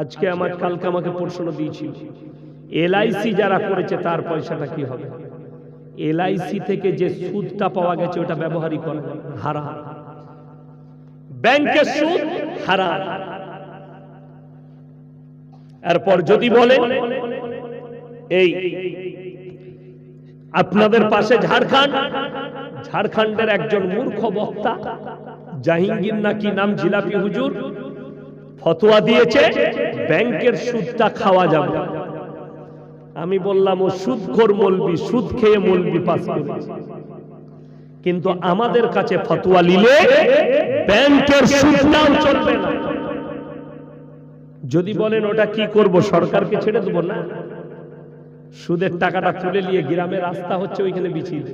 আজকে আমার কালকে আমাকে প্রশ্ন দিয়েছিল। এলআইসি যারা করেছে তার পয়সাটা কি হবে? এলআইসি থেকে যে সুদটা পাওয়া গেছে ওটা ব্যবহারই করা হারাম ব্যাংকের সুদ হারা। এরপর যদি বলে এই আপনাদের পাশে ঝাড়খণ্ড ঝাড়খণ্ডের একজন মূর্খ বক্তা জাহিঙ্গীর নাকি নাম জিলাপি হুজুর? ফতোয়া দিয়েছে, ব্যাংকের সুদটা খাওয়া যাবে। আমি বললাম, ও সুদ সুদখোর মলবি, সুদ খেয়ে মলবি পাস কিন্তু আমাদের কাছে ফতোয়া নিলে ব্যাংকের সুদটাও চলবে না। যদি বলেন, ওটা কি করব, সরকারকে ছেড়ে দেবো না? সুদের টাকাটা তুলে নিয়ে গ্রামে রাস্তা হচ্ছে ওইখানে বিছিয়ে।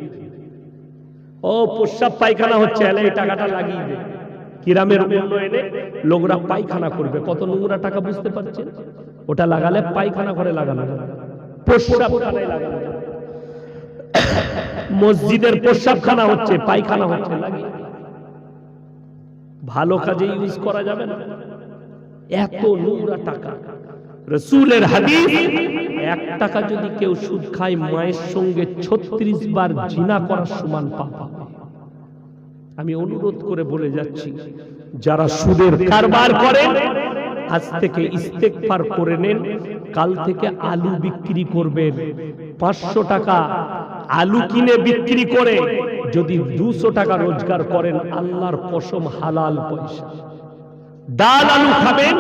ও প্রস্রাব পায়খানা হচ্ছে, এলে টাকাটা লাগিয়ে দে গ্রামের উন্নয়নে লোকরা পায়খানা করবে। কত নোংরা টাকা বুঝতে পারছেন? ওটা লাগালে পায়খানা করে লাগানো যাবে। প্রস্রাবখানায় লাগানো মসজিদের প্রস্রাবখানা হচ্ছে, পায়খানা হচ্ছে ভালো কাজে ইউজ করা যাবে না। এত নোংরা টাকা। রসুলের হাদিস, এক টাকা যদি কেউ সুদ খায়, মায়ের সঙ্গে ছত্রিশ বার জিনা করার সমান পাপ পাবে। আমি অনুরোধ করে বলে যাচ্ছি যারা সুদের কারবার করেন আজ থেকে ইস্তেকবার করে নেন কাল থেকে আলু বিক্রি করবেন। পাঁচশো টাকা আলু কিনে বিক্রি করে যদি দুশো টাকা রোজগার করেন আল্লাহর কসম হালাল পয়সা। ডাল আলু খাবেন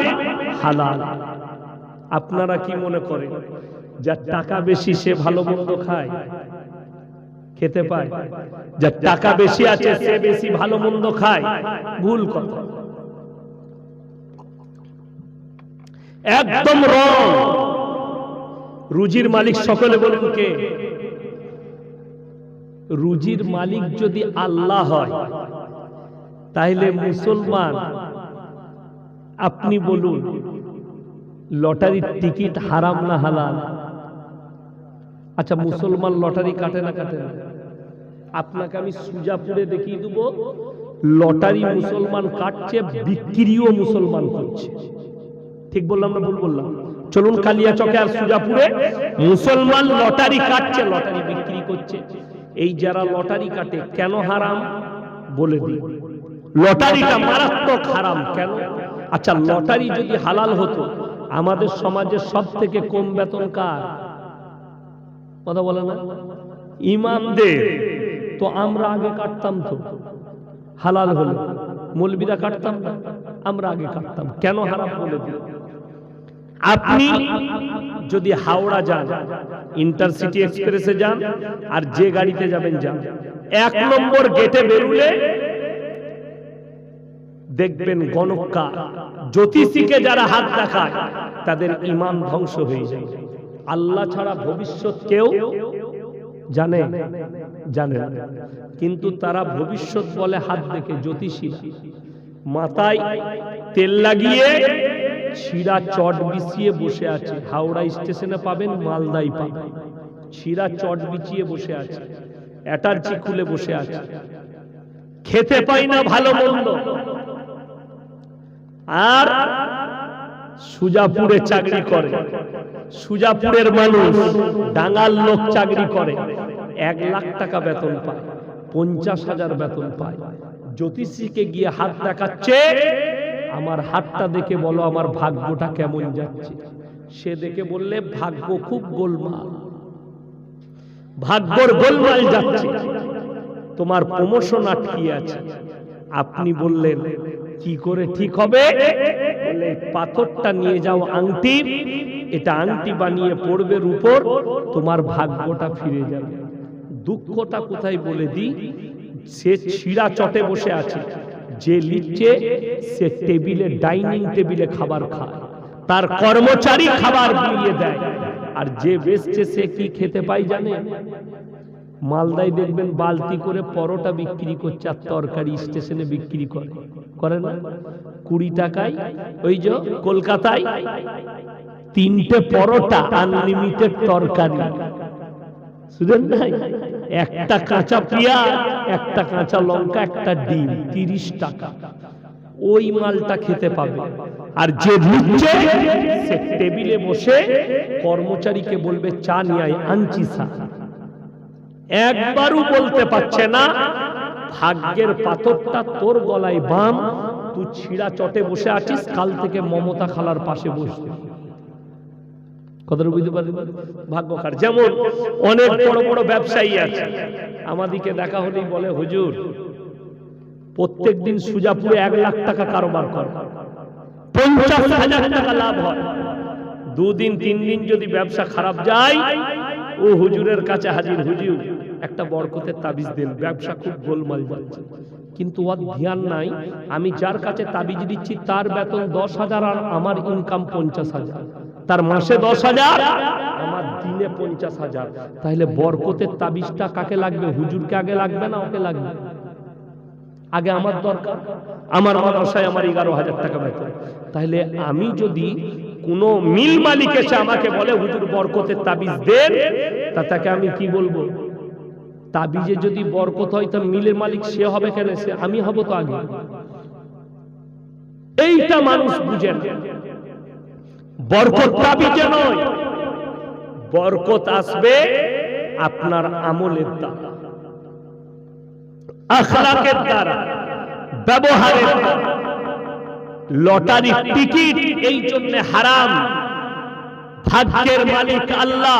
হালাল। আপনারা কি মনে করেন যার টাকা বেশি সে ভালো মন্দ খায়? খেতে পায়। যার টাকা বেশি আছে সে বেশি ভালো মন্দ খায়। ভুল কথা। একদম রং রুজির মালিক সকলে বলুন কে? রুজির মালিক যদি আল্লাহ হয় তাহলে মুসলমান। আপনি বলুন লটারির টিকিট হারাম না হালাল? আচ্ছা মুসলমান লটারি কাটে না কাটে না। আপনাকে আমি সুজাপুরে দেখিয়ে দেব লটারি মুসলমান কাটছে বিক্রিও মুসলমান করছে। ঠিক বললাম না ভুল বললাম? চলুন কালিয়া চকে আর সুজাপুরে মুসলমান লটারি কাটছে লটারি বিক্রি করছে। এই যারা লটারি কাটে কেন হারাম? বলে দিই। লটারিটা মারাত্মক হারাম। কেন? আচ্ছা লটারি যদি হালাল হতো আমাদের সমাজের সব থেকে কম বেতন কার কথা বলে না? ইমামদের তো আমরা আগে কাটতাম তো। হালাল হলো। মৌলবিরা কাটতাম না। আমরা আগে কাটতাম। কেন হারাম বলে আপনি যদি হাওড়া যান, ইন্টারসিটি এক্সপ্রেসে যান, আর যে গাড়িতে যাবেন, যান। এক নম্বর গেটে বেরুলে দেখবেন গণকা জ্যোতিষীকে যারা হাত দেখায়, তাদের ইমান ধ্বংস হয়ে যায়। আল্লাহ ছাড়া ভবিষ্যৎ কেউ জানে জানে কিন্তু তারা ভবিষ্যৎ বলে হাত দেখে জ্যোতিষীরা মাথায় তেল লাগিয়ে ছিঁড়া চট বিছিয়ে বসে আছে। হাওড়া স্টেশনে পাবেন মালদাই পাবেন। ছিঁড়া চট বিছিয়ে বসে আছে। অ্যাটার্জি খুলে বসে আছে। খেতে পাই না ভালো মন্দ। আর সুজাপুরে চাকরি করে। সুজাপুরের মানুষ ডাঙ্গাল লোক চাকরি করে, এক লাখ টাকা বেতন পায়, পঞ্চাশ হাজার বেতন পায়। জ্যোতিষীকে গিয়ে হাত দেখাচ্ছে, আমার হাতটা দেখে বলো আমার ভাগ্যটা কেমন যাচ্ছে। সে দেখে বললে, ভাগ্য খুব গোলমাল। ভাগ্যর গোলমাল যাচ্ছে। তোমার প্রমোশন আটকিয়ে আছে। আপনি বললেন, কি করে ঠিক হবে? পাথরটা নিয়ে যাও আংটি এটা আংটি বানিয়ে পড়বের উপর তোমার ভাগ্যটা ফিরে যাবে। দুঃখটা কোথায় বলে দিই? সে ছিঁড়া চটে বসে আছে। যে লিখছে সে টেবিলে, ডাইনিং টেবিলে খাবার খায়। তার কর্মচারী খাবার দিয়ে দেয়। আর যে বেচছে, সে কি খেতে পাই জানে? মালদায় দেখবেন বালতি করে পরোটা বিক্রি করছে আর তরকারি স্টেশনে বিক্রি করে। করে না? কুড়ি টাকায়? ওই যে কলকাতায়? তিনটে পরোটা আনলিমিটেড তরকারি। শুধুন নাই একটা কাঁচা পেঁয়াজ, একটা কাঁচা লঙ্কা, একটা ডিম, তিরিশ টাকা। ওই মালটা খেতে পাবে। আর যে দিচ্ছে সে টেবিলে বসে কর্মচারীকে বলবে, চা নিয়ে আনছি চা। একবারও বলতে পারছে না। ভাগ্যের পাথরটা তোর গলায় বাম, তুই ছিঁড়া চটে বসে আছিস, কাল থেকে মমতা খালার পাশে বসতে কথাটা বুঝতে যেমন অনেক বড় বড় ব্যবসায়ী আছে। দেখা হলেই বলে, হুজুর, প্রত্যেক দিন সুজাপুরে এক লাখ টাকা কারোবার করে। দুদিন, তিন দিন যদি ব্যবসা খারাপ যায়, ও হুজুরের কাছে হাজির, হুজুর, একটা বরকতের তাবিজ দেন। ব্যবসা খুব গোলমাল যাচ্ছে কিন্তু ওর ধ্যান নাই। আমি যার কাছে তাবিজ দিচ্ছি, তার বেতন দশ হাজার আর আমার ইনকাম পঞ্চাশ হাজার। তার মাসে দশ হাজার। আমার দিনে পঞ্চাশ হাজার। তাহলে বরকতের তাবিজটা কাকে লাগবে? হুজুরকে আগে লাগবে না ওকে লাগবে? আগে আমার দরকার। আমার মাদ্রাসায় আমার এগারো হাজার টাকা বেতন। তাহলে আমি যদি কোনো মিল মালিক এসে আমাকে বলে, হুজুর, বরকতের তাবিজ দেন, তা তাকে আমি কি বলব? তাবিজে যদি বরকত হয়, তা মিলের মালিক সে হবে কেন? সে আমি হব তো আগে। এইটা মানুষ বুঝেন বরকত তাবিজে নয় বরকত আসবে আপনার আমলের দ্বারা আখলাকের দ্বারা ব্যবহারের লটারি টিকিট এই জন্য হারাম। ভাগ্যের মালিক আল্লাহ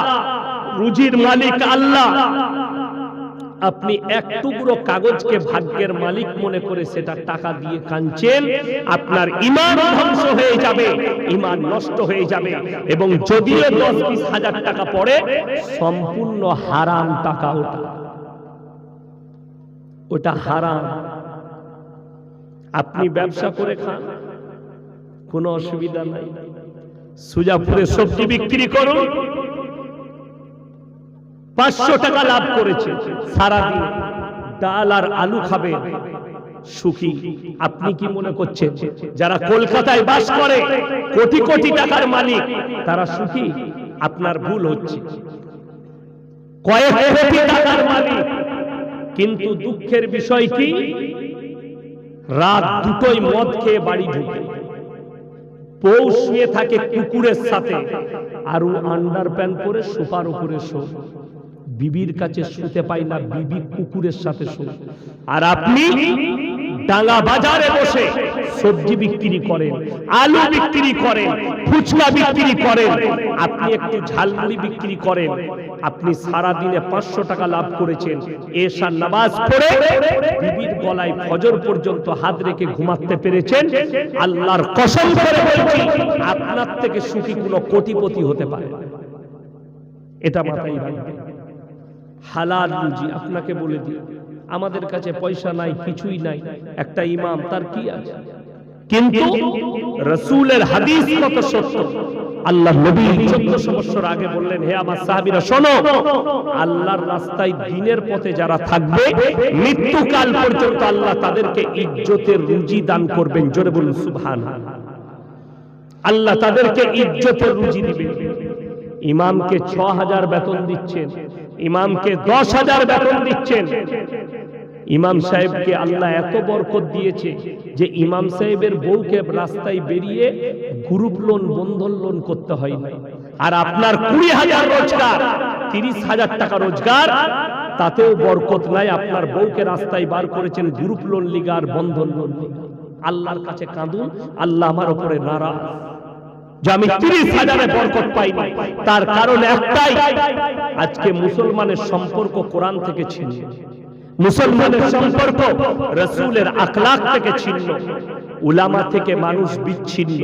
রুজির মালিক আল্লাহ আপনি এক টুকরো কাগজকে ভাগ্যের মালিক মনে করে সেটা টাকা দিয়ে কাঞ্চেন আপনার ইমান ধ্বংস হয়ে যাবে, ইমান নষ্ট হয়ে যাবে। এবং যদিও দশ বিশ হাজার টাকা পড়ে, সম্পূর্ণ হারাম টাকা ওটা। ওটা হারাম। আপনি ব্যবসা করে খান, কোনো অসুবিধা নাই। সুজাপুরে সবজি বিক্রি করুন পাঁচশো টাকা লাভ করেছে। সারাদিন ডাল আর আলু খাবে। সুখী। আপনি কি মনে করছেন? যারা কলকাতায় বাস করে, কোটি কোটি টাকার মালিক, তারা সুখী? আপনার ভুল হচ্ছে। টাকার মালিক। কিন্তু দুঃখের বিষয় কি? রাত দুটোই মদ খেয়ে বাড়ি ঢুকে। বউ শুয়ে থাকে কুকুরের সাথে। আর আন্ডার প্যান্ট পরে সোফার উপরে শো। বিবির কাছে শুতে পাই না, বিবি কুকুরের সাথে শো আর আপনি ডাঙ্গা বাজারে বসে সবজি বিক্রি করেন, আলু বিক্রি করেন, ফুচকা বিক্রি করেন, আপনি একটু ঝালমুড়ি বিক্রি করেন, আপনি সারা দিনে পাঁচশো টাকা লাভ করেছেন এসা নামাজ পড়ে বিবির গলায় ফজর পর্যন্ত হাত রেখে ঘুমাতে পেরেছেন, আল্লাহর কসম করে বলছি, আপনার থেকে সুখী কোনো কোটিপতি হতে পারে এটা মাথায় হালাল রুজি, আপনাকে বলে দিই। আমাদের কাছে পয়সা নাই, কিছুই নাই, একটা ইমাম, তার কি আছে? কিন্তু রসুলের হাদিস কত সত্য? আল্লাহ নবী চোদ্দশো বছর আগে বললেন, হে আমার সাহাবিরা, শোনো, আল্লাহর রাস্তায় দিনের পথে যারা থাকবে, মৃত্যুকাল পর্যন্ত আল্লাহ তাদেরকে ইজ্জতের রুজি দান করবেন। জোরে বলুন সুবহান আল্লাহ তাদেরকে ইজ্জতের রুজি দিবে ইমামকে ছ হাজার বেতন দিচ্ছেন। ইমামকে দশ হাজার বেতন দিচ্ছেন। ইমাম সাহেবকে আল্লাহ এত বরকত দিয়েছে যে ইমাম সাহেবের বউকে রাস্তায় বেরিয়ে গ্রুপ লোন বন্ধন লোন করতে হয়। না আর আপনার কুড়ি হাজার রোজগার তিরিশ হাজার টাকা রোজগার তাতেও বরকত নাই আপনার বউকে রাস্তায় বার করেছেন গ্রুপ লোন লিগা আর বন্ধন। লোন লিগা আল্লাহর কাছে কাঁদুন আল্লাহ আমার উপরে নারাজ। যে আমি তিরিশ হাজারে বরকত পাই তার কারণ একটাই, আজকে মুসলমানের সম্পর্ক কোরআন থেকে ছিল মুসলমানের সম্পর্ক রসুলের আখলাখ থেকে ছিন্ন। উলামা থেকে মানুষ বিচ্ছিন্ন।